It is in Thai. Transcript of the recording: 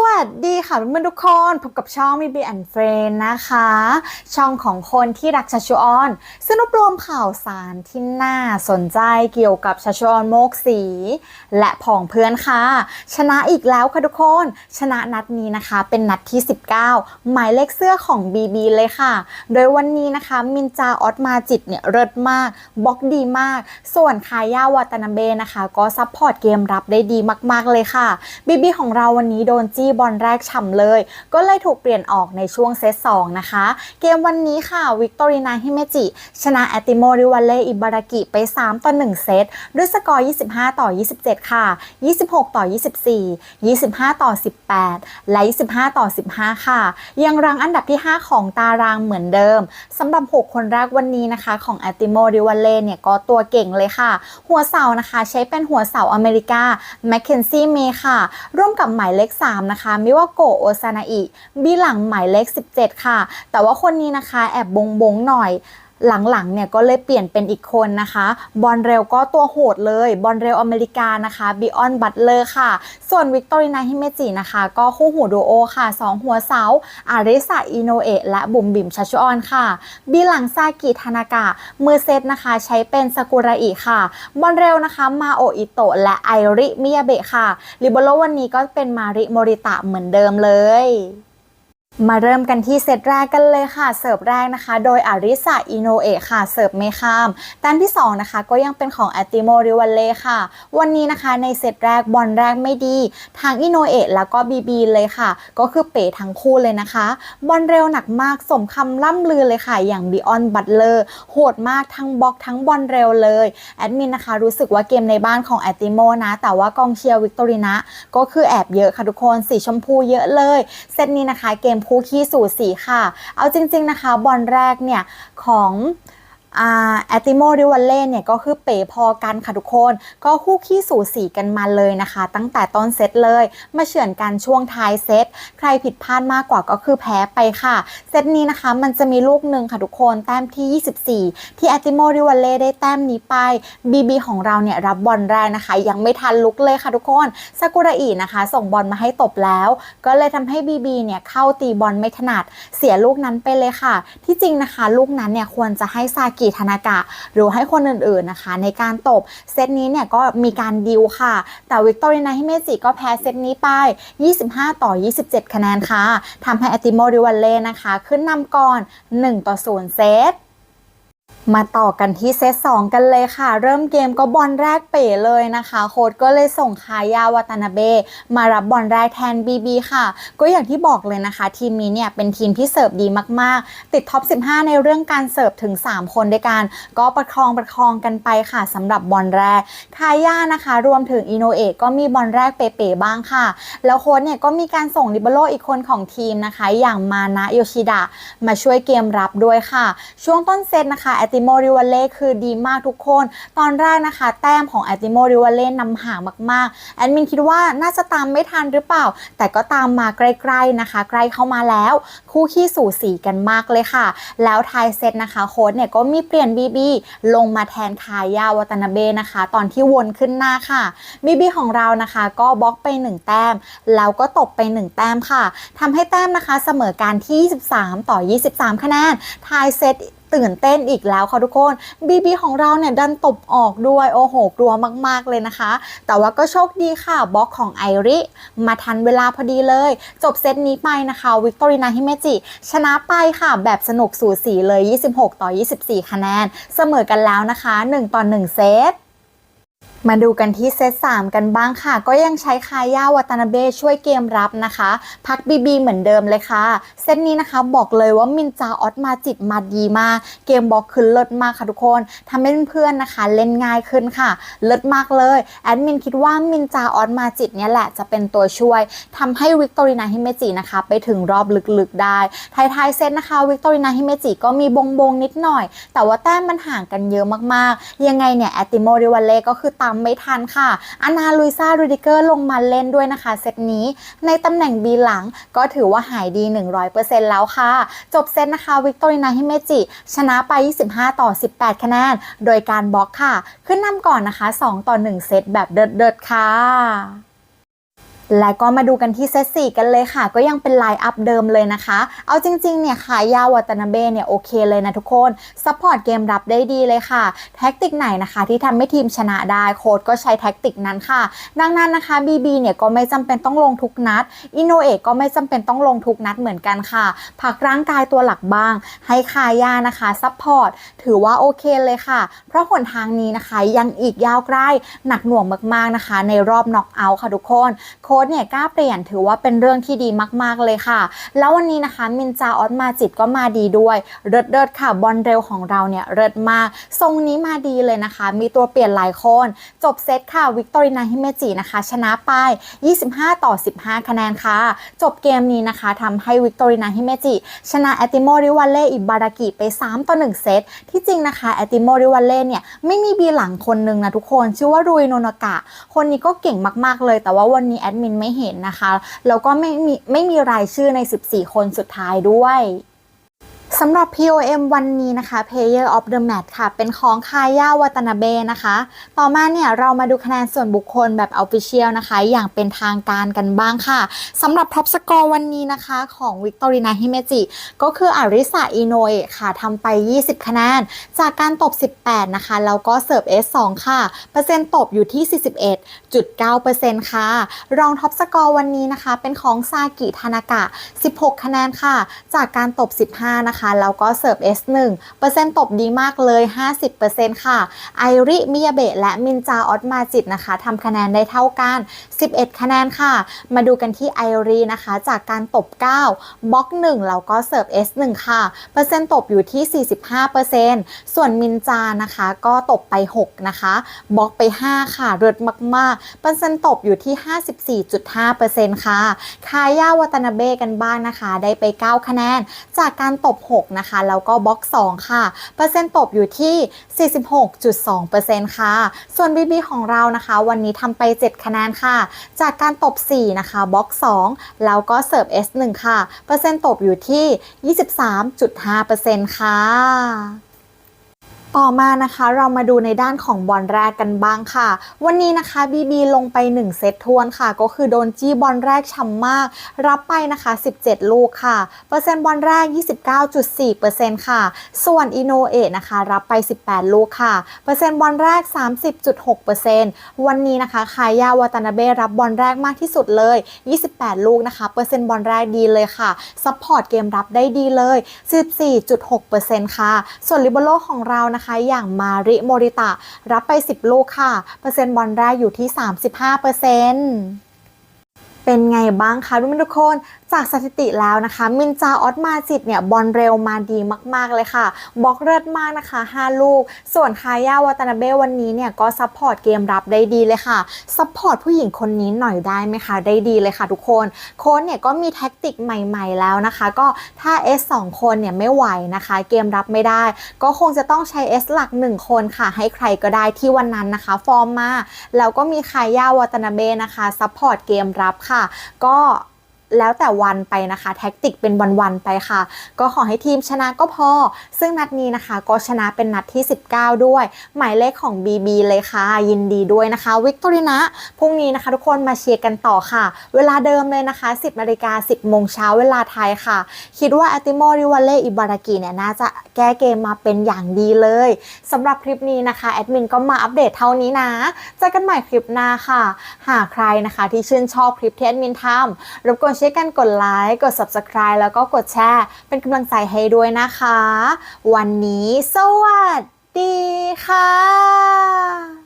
วัสดีค่ะเพื่อนทุกคนพบกับช่อง b ี and Friend นะคะ ช่องของคนที่รักชัชชุออนซึ่งรวบรวมข่าวสารที่น่าสนใจเกี่ยวกับชัชชุออนโมกสี และผองเพื่อนค่ะ ชนะอีกแล้วค่ะทุกคน ชนะนัดนี้นะคะ เป็นนัดที่ 19 หมายเลขเสื้อของ BB เลยค่ะ โดยวันนี้นะคะ มินจาออสมาจิตเนี่ยเลิศมากบล็อกดีมาก ส่วนคายาวาตานาเบนะคะ ก็ซัพพอร์ตเกมรับได้ดีมาก ๆเลยค่ะ BB ของเราวันนี้โดนจีบอลแรกฉ่ำเลย ก็เลยถูกเปลี่ยนออกในช่วงเซต2นะคะ เกมวันนี้ค่ะวิกตอรีนาฮิเมจิ ชนะแอติโมริวัลเล่อิบารากิไป 3 ต่อ 1 เซต ด้วยสกอร์ 25 ต่อ 27 ค่ะ 26 ต่อ 24 25 ต่อ 18 และ 25 ต่อ 15 ค่ะ ยังรังอันดับที่ 5 ของตารางเหมือนเดิมสำหรับ 6 คนแรกวันนี้นะคะ ของแอติโมริวัลเล่เนี่ยก็ตัวเก่งเลยค่ะ หัวเสานะคะ ใช้เป็นหัวเสาอเมริกาแมคเคนซี่เมค่ะ ร่วมกับหมายเลข3นะคะมิวาโกะโอซานาอิบีหลังหมายเลข 17 ค่ะ แต่ว่าคนนี้นะคะแอบบงบงหน่อย หลังๆเนี่ยก็เลยเปลี่ยนเป็นอีกคนนะคะ บอลเร็วก็ตัวโหดเลย บอลเร็วอเมริกานะคะบิออนบัตเลอร์ค่ะ ส่วนวิกตอรีนาฮิเมจินะคะ ก็คู่หูดูโอค่ะ 2 หัวเสาอาริสาอิโนเอะและบุ๋มบิมชัชออนค่ะ บีหลังซากิทานากะ มือเซตนะคะใช้เป็นซากุระอิค่ะ บอลเร็วนะคะมาโออิโตะและไอริมิยาเบะค่ะลิเบโรวันนี้ก็เป็นมาริโมริตะเหมือนเดิมเลย มาเริ่มกันที่เซตแรกกันเลยค่ะ เสิร์ฟแรกนะคะ โดยอาริสาอิโนเอะค่ะ เสิร์ฟไม่ข้ามแต้มที่ 2 นะคะ ก็ยังเป็นของอติโมริวัลเล่ค่ะ วันนี้นะคะในเซตแรกบอลแรกไม่ดี ทางอิโนเอะแล้วก็บีบีเลยค่ะ ก็คือเป๋ทั้งคู่เลยนะคะ บอลเร็วหนักมากสมคำล่ำลือเลยค่ะ อย่างบิออนบัตเลอร์โหดมากทั้งบล็อกทั้งบอลเร็วเลยแอดมินนะคะ รู้สึกว่าเกมในบ้านของแอติโมนะ แต่ว่ากองเชียร์วิกตอรินะก็คือแอบเยอะค่ะทุกคนสีชมพูเยอะเลยเซตนี้นะคะเกมคู่ขี้สู่สีค่ะ เอาจริง ๆนะคะ บอลแรกเนี่ยของ แอติโมริวัลเล่เนี่ยก็คือเป๋พอกันค่ะทุกคน ก็คู่ขี้สูสีกันมาเลยนะคะ ตั้งแต่ต้นเซตเลย มาเฉือนกันช่วงท้ายเซต ใครผิดพลาดมากกว่าก็คือแพ้ไปค่ะ เซตนี้นะคะมันจะมีลูกหนึ่งค่ะทุกคน แต้มที่ 24 ที่แอติโมริวัลเล่ได้แต้มนี้ไปบีบีของเราเนี่ยรับบอลแรกนะคะ ยังไม่ทันลุกเลยค่ะทุกคนซากุระอินะคะ ส่งบอลมาให้ตบแล้ว ก็เลยทำให้บีบีเนี่ยเข้าตีบอลไม่ถนัดเสียลูกนั้นไปเลยค่ะ ที่จริงนะคะ ลูกนั้นเนี่ยควรจะให้ซากิิธนากะ หรือให้คนอื่นๆนะคะ ในการตบเซตนี้เนี่ยก็มีการดิวค่ะ แต่วิกตอรีนาฮิเมจิก็แพ้เซตนี้ไป 25 ต่อ 27 คะแนนค่ะทำให้อติโมริวันเล่นะคะ ขึ้นนำก่อน 1 ต่อ 0 เซต มาต่อกันที่เซต2กันเลยค่ะ เริ่มเกมก็บอลแรกเป๋เลยนะคะ โค้ดก็เลยส่งคายาวาตนาเบะมารับบอลแรกแทน BB ค่ะ ก็อย่างที่บอกเลยนะคะ ทีมนี้เนี่ยเป็นทีมที่เสิร์ฟดีมากๆ ติดท็อป 15 ในเรื่องการเสิร์ฟถึง 3 คนด้วยกัน ก็ประคองประคองกันไปค่ะสำหรับบอลแรกคายานะคะ รวมถึงอินโนเอะก็มีบอลแรกเป๋ๆบ้างค่ะ แล้วโค้ดเนี่ยก็มีการส่งลิเบโรอีกคนของทีมนะคะ อย่างมานะโยชิดะมาช่วยเกมรับด้วยค่ะ ช่วงต้นเซตนะคะอติโมริวเล่คือดีมากทุกคน ตอนแรกนะคะ แต้มของแอติโมริวเล่นำห่างมากๆ แอดมินคิดว่าน่าจะตามไม่ทันหรือเปล่า แต่ก็ตามมาใกล้ๆนะคะ ใกล้เข้ามาแล้ว คู่ขี้สู่สีกันมากเลยค่ะ แล้วไทยเซตนะคะโค้ดเนี่ยก็มีเปลี่ยนบีบีลงมาแทนคายาวาตนาเบนะคะ ตอนที่วนขึ้นหน้าค่ะบีบีของเรานะคะก็บล็อกไป 1 แต้ม แล้วก็ตบไป 1 แต้มค่ะทำให้แต้มนะคะเสมอการที่ 23 ต่อ 23 คะแนนไทยเซต ตื่นเต้นอีกแล้วค่ะทุกคนบีบีของเราเนี่ยดันตบออกด้วยโอ้โหกลัวมากๆเลยนะคะ แต่ว่าก็โชคดีค่ะบล็อกของไอริ มาทันเวลาพอดีเลย จบเซตนี้ไปนะคะวิกตอรินาฮิเมจิชนะไปค่ะแบบสนุกสูสีเลย 26 ต่อ 24 คะแนน เสมอกันแล้วนะคะ 1 ต่อ 1 เซต มาดูกันที่เซต3กันบ้างค่ะ ก็ยังใช้คาย่าวาตานาเบช่วยเกมรับนะคะ พักบีบีเหมือนเดิมเลยค่ะ เซตนี้นะคะบอกเลยว่ามินจาออสมาจิตมาดีมาก เกมบล็อกคือเลิศมากค่ะทุกคนทำให้เพื่อนๆนะคะ เล่นง่ายขึ้นค่ะ เลิศมากเลยแอดมินคิดว่ามินจาออสมาจิตเนี่ยแหละจะเป็นตัวช่วยทำให้วิกตอรีนาฮิเมจินะคะ ไปถึงรอบลึกๆได้ท้ายๆเซตนะคะวิกตอรีนาฮิเมจิก็มีบงบงๆนิดหน่อย แต่ว่าแต้มมันห่างกันเยอะมากๆ ยังไงเนี่ยแอติโมริวัลเล่ก็คือตามไม่ทันค่ะอานาลุยซารูดิเกอร์ลงมาเล่นด้วยนะคะเซตนี้ ในตำแหน่งบีหลังก็ถือว่าหายดี 100%แล้วค่ะ จบเซตนะคะวิกตอรีนาฮิเมจิ ชนะไป 25 ต่อ 18 คะแนน โดยการบล็อกค่ะ ขึ้นนำก่อนนะคะ 2 ต่อ 1 เซตแบบเดิดๆค่ะ และก็มาดูกันที่เซตสี่กันเลยค่ะ ก็ยังเป็นไลน์อัพเดิมเลยนะคะ เอาจริงๆเนี่ยค่ะยาวาตนาเบะเนี่ยโอเคเลยนะทุกคนซัพพอร์ตเกมรับได้ดีเลยค่ะแท็กติกไหนนะคะ ที่ทำให้ทีมชนะได้โค้ดก็ใช้แท็กติกนั้นค่ะ ดังนั้นนะคะ BB เนี่ยก็ไม่จำเป็นต้องลงทุกนัดอินโนเอะก็ไม่จำเป็นต้องลงทุกนัดเหมือนกันค่ะพักร่างกายตัวหลักบ้าง ให้คายานะคะซัพพอร์ตถือว่าโอเคเลยค่ะ เพราะหนทางนี้นะคะยังอีกยาวไกลหนักหน่วงมากๆนะคะ ในรอบน็อกเอาท์ค่ะทุกคนโค้ดเนี่ยกล้าเปลี่ยนถือว่าเป็นเรื่องที่ดีมากๆเลยค่ะ แล้ววันนี้นะคะมินจาออสมาจิตก็มาดีด้วยเริดเดๆค่ะบอลเร็วของเราเนี่ยเริดมาก ทรงนี้มาดีเลยนะคะ มีตัวเปลี่ยนหลายคน จบเซตค่ะวิกตอรินาฮิเมจินะคะ ชนะไป 25 ต่อ 15 คะแนนค่ะ จบเกมนี้นะคะทำให้วิกตอรินาฮิเมจิชนะแอติโมริวัลเล่อิบารากิไป 3 ต่อ 1 เซต ที่จริงนะคะแอติโมริวัลเล่เนี่ยไม่มีบีหลังคนนึงนะทุกคน ชื่อว่ารุยโนนากะ คนนี้ก็เก่งมากๆเลย แต่ว่าวันนี้แอดมินไม่เห็นนะคะ แล้วก็ไม่มีไม่มีรายชื่อใน 14 คนสุดท้ายด้วย สำหรับ POM วันนี้นะคะ Player of the Match ค่ะ เป็นของคายาวาตนาเบนะคะ ต่อมาเนี่ยเรามาดูคะแนนส่วนบุคคลแบบ Official นะคะ อย่างเป็นทางการกันบ้างค่ะสำหรับท็อปสกอร์วันนี้นะคะของวิกตอรีนาฮิเมจิก็คืออาริสาอิโนเอะค่ะทำไป 20 คะแนน จากการตบ 18 นะคะ แล้วก็เสิร์ฟ S2 ค่ะ เปอร์เซ็นต์ตบอยู่ที่ 41.9%ค่ะ รองท็อปสกอร์วันนี้นะคะ เป็นของซากิทานากะ 16 คะแนนค่ะ จากการตบ 15 นะคะแล้วก็เสิร์ฟ S1 เปอร์เซ็นต์ตบดีมากเลย 50%ค่ะ ไอริ มิยาเบะ และมินจาออตมาจิตนะคะทำคะแนนได้เท่ากัน 11 คะแนนค่ะ มาดูกันที่ไอรีนะคะ จากการตบ 9 บล็อก 1 แล้วก็เสิร์ฟ S1 ค่ะ เปอร์เซ็นต์ตบอยู่ที่ 45%ส่วนมินจานะคะ ก็ตบไป 6 นะคะ บล็อกไป 5 ค่ะ เริดมาก ๆ เปอร์เซ็นต์ตบอยู่ที่ 54.5%ค่ะ คายาวาตนาเบะกันบ้างนะคะ ได้ไป 9 คะแนน จากการตบ 6นะคะ แล้วก็บล็อก 2 ค่ะ เปอร์เซ็นต์ตบอยู่ที่ 46.2%ค่ะ ส่วน BB ของเรานะคะ วันนี้ทำไป 7 คะแนนค่ะ จากการตบ 4 นะคะบล็อก 2 แล้วก็เสิร์ฟ S1 ค่ะ เปอร์เซ็นต์ตบอยู่ที่ 23.5%ค่ะ ต่อมานะคะเรามาดูในด้านของบอลแรกกันบ้างค่ะ วันนี้นะคะบีบีลงไป 1 เซตทวนค่ะ ก็คือโดนจี้บอลแรกช้ำมาก รับไปนะคะ 17 ลูกค่ะ เปอร์เซ็นต์บอลแรก 29.4%ค่ะ ส่วนอิโนเอะนะคะ รับไป 18 ลูกค่ะ เปอร์เซ็นต์บอลแรก 30.6%วันนี้นะคะคายาวาตานาเบรับบอลแรกมากที่สุดเลย 28 ลูกนะคะ เปอร์เซ็นต์บอลแรกดีเลยค่ะซัพพอร์ตเกมรับได้ดีเลย 14.6%ค่ะ ส่วนลิเบโรของเรานะคะอย่างมาริโมริตะ รับไป 10 ลูกค่ะ เปอร์เซ็นต์บอลแรกอยู่ที่ 35%เป็นไงบ้างคะทุกคน จากสถิติแล้วนะคะ มินจาออสมาจิตเนี่ยบอลเร็วมาดีมาก ๆ เลยค่ะบล็อกเลิศมากนะคะ 5 ลูก ส่วนคายาวาตนาเบะวันนี้เนี่ยก็ซัพพอร์ตเกมรับได้ดีเลยค่ะซัพพอร์ตผู้หญิงคนนี้หน่อยได้ไหมคะได้ดีเลยค่ะทุกคนโค้ชเนี่ยก็มีแท็กติกใหม่ ๆ แล้วนะคะ ก็ถ้า S 2 คนเนี่ยไม่ไหวนะคะ เกมรับไม่ได้ ก็คงจะต้องใช้ S หลัก 1 คนค่ะ ให้ใครก็ได้ที่วันนั้นนะคะ ฟอร์มมาแล้วก็มีคายาวาตนาเบะนะคะซัพพอร์ตเกมรับค่ะ ก็ แล้วแต่วันไปนะคะ แท็กติกเป็นวันๆไปค่ะ ก็ขอให้ทีมชนะก็พอ ซึ่งนัดนี้นะคะก็ชนะเป็นนัดที่ 19 ด้วย หมายเลขของ BB เลยค่ะ ยินดีด้วยนะคะวิกตอรินะพรุ่งนี้นะคะ ทุกคนมาเชียร์กันต่อค่ะ เวลาเดิมเลยนะคะ 10นาฬิกา10โมงเช้าเวลาไทยค่ะ คิดว่าอ t ติโมริวัลเล่อิบารากิเนี่ยน่าจะแก้เกมมาเป็นอย่างดีเลยสำหรับคลิปนี้นะคะแอดมินก็มาอัปเดตเท่านี้นะเจอกันใหม่คลิปหน้าค่ะ หากใครนะคะที่ชื่นชอบคลิปที่แอดมินทำรบกวนช่วยกันกดไลค์กด subscribe แล้วก็กดแชร์เป็นกำลังใจให้ด้วยนะคะ วันนี้สวัสดีค่ะ